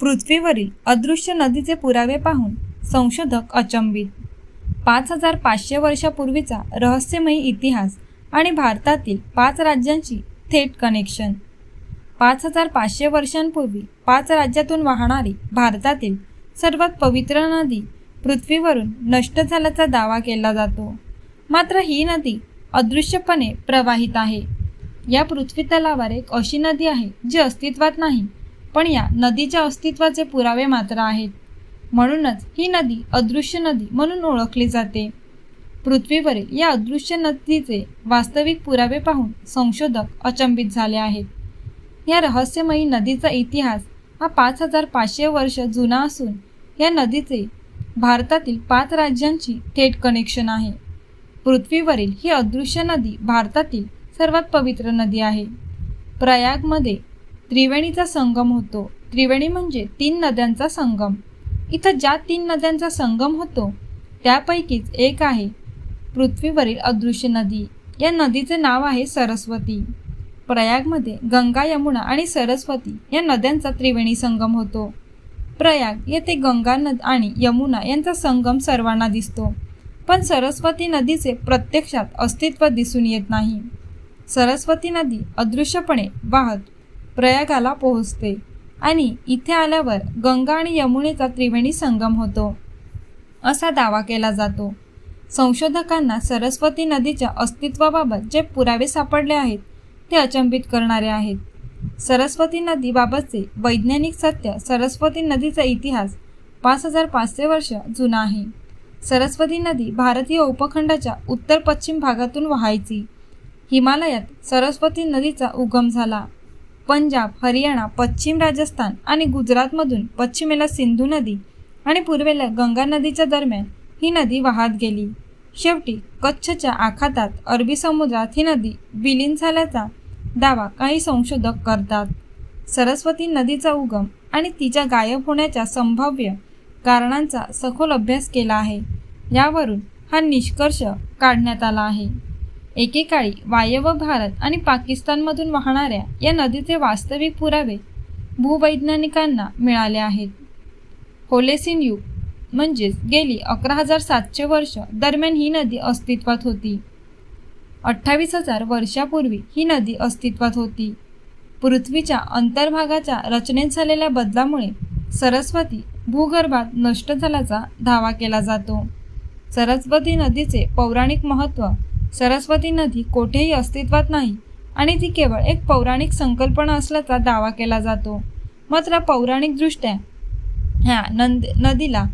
पृथ्वीवरील अदृश्य नदीचे पुरावे पाहून संशोधक अचंबित. पाच हजार पाचशे वर्षापूर्वीचा रहस्यमयी इतिहास आणि भारतातील पाच राज्यांची थेट कनेक्शन पाच हजार पाचशे वर्षांपूर्वी पाच राज्यातून वाहणारी भारतातील सर्वात पवित्र नदी पृथ्वीवरून नष्ट झाल्याचा दावा केला जातो. मात्र ही नदी अदृश्यपणे प्रवाहित आहे. या पृथ्वीतलावर एक अशी नदी आहे जी अस्तित्वात नाही पण या नदीच्या अस्तित्वाचे पुरावे मात्र आहेत. म्हणूनच ही नदी अदृश्य नदी म्हणून ओळखली जाते. पृथ्वीवरील या अदृश्य नदीचे वास्तविक पुरावे पाहून संशोधक अचंबित झाले आहेत. या रहस्यमयी नदीचा इतिहास हा पाच हजार पाचशे वर्ष जुना असून या नदीचे भारतातील पाच राज्यांची थेट कनेक्शन आहे. पृथ्वीवरील ही अदृश्य नदी भारतातील सर्वात पवित्र नदी आहे. प्रयागमध्ये त्रिवेणीचा संगम होतो. त्रिवेणी म्हणजे तीन नद्यांचा संगम. इथं ज्या तीन नद्यांचा संगम होतो त्यापैकीच एक आहे पृथ्वीवरील अदृश्य नदी. या नदीचे नाव आहे सरस्वती. प्रयागमध्ये गंगा यमुना आणि सरस्वती या नद्यांचा त्रिवेणी संगम होतो. प्रयाग येथे गंगा नद आणि यमुना यांचा संगम सर्वांना दिसतो. पण सरस्वती नदीचे प्रत्यक्षात अस्तित्व दिसून येत नाही. सरस्वती नदी अदृश्यपणे वाहत प्रयागाला पोहोचते. आणि इथे आल्यावर गंगा आणि यमुनेचा त्रिवेणी संगम होतो. असा दावा केला जातो. संशोधकांना सरस्वती नदीच्या अस्तित्वाबाबत जे पुरावे सापडले आहेत ते अचंबित करणारे आहेत. सरस्वती नदीबाबतचे वैज्ञानिक सत्य सरस्वती नदीचा इतिहास पाच हजार पाचशे वर्ष जुना आहे. सरस्वती नदी भारतीय उपखंडाच्या उत्तर पश्चिम भागातून वाहायची. हिमालयात सरस्वती नदीचा उगम झाला. पंजाब हरियाणा पश्चिम राजस्थान आणि गुजरातमधून पश्चिमेला सिंधू नदी आणि पूर्वेला गंगा नदीच्या दरम्यान ही नदी वाहत गेली. शेवटी कच्छच्या आखातात अरबी समुद्रात ही नदी विलीन झाल्याचा दावा काही संशोधक करतात. सरस्वती नदीचा उगम आणि तिच्या गायब होण्याच्या संभाव्य कारणांचा सखोल अभ्यास केला आहे. यावरून हा निष्कर्ष काढण्यात आला आहे. एकेकाळी वायव्य भारत आणि पाकिस्तानमधून वाहणाऱ्या या नदीचे वास्तविक पुरावे भूवैज्ञानिकांना मिळाले आहेत. होलेसिन युग म्हणजेच गेली अकरा हजार सातशे वर्ष दरम्यान ही नदी अस्तित्वात होती. अठ्ठावीस हजार वर्षापूर्वी ही नदी अस्तित्वात होती. पृथ्वीच्या अंतर्भागाच्या रचनेत झालेल्या बदलामुळे सरस्वती भूगर्भात नष्ट झाल्याचा दावा केला जातो. सरस्वती नदीचे पौराणिक महत्त्व सरस्वती नदी कोठेही अस्तित्वात नाही आणि ती केवळ एक पौराणिक संकल्पना असल्याचा दावा केला जातो. मात्र पौराणिकदृष्ट्या ह्या नंद नदीला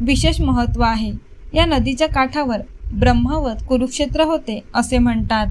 विशेष महत्त्व आहे. या नदीच्या काठावर ब्रह्मावत कुरुक्षेत्र होते असे म्हणतात.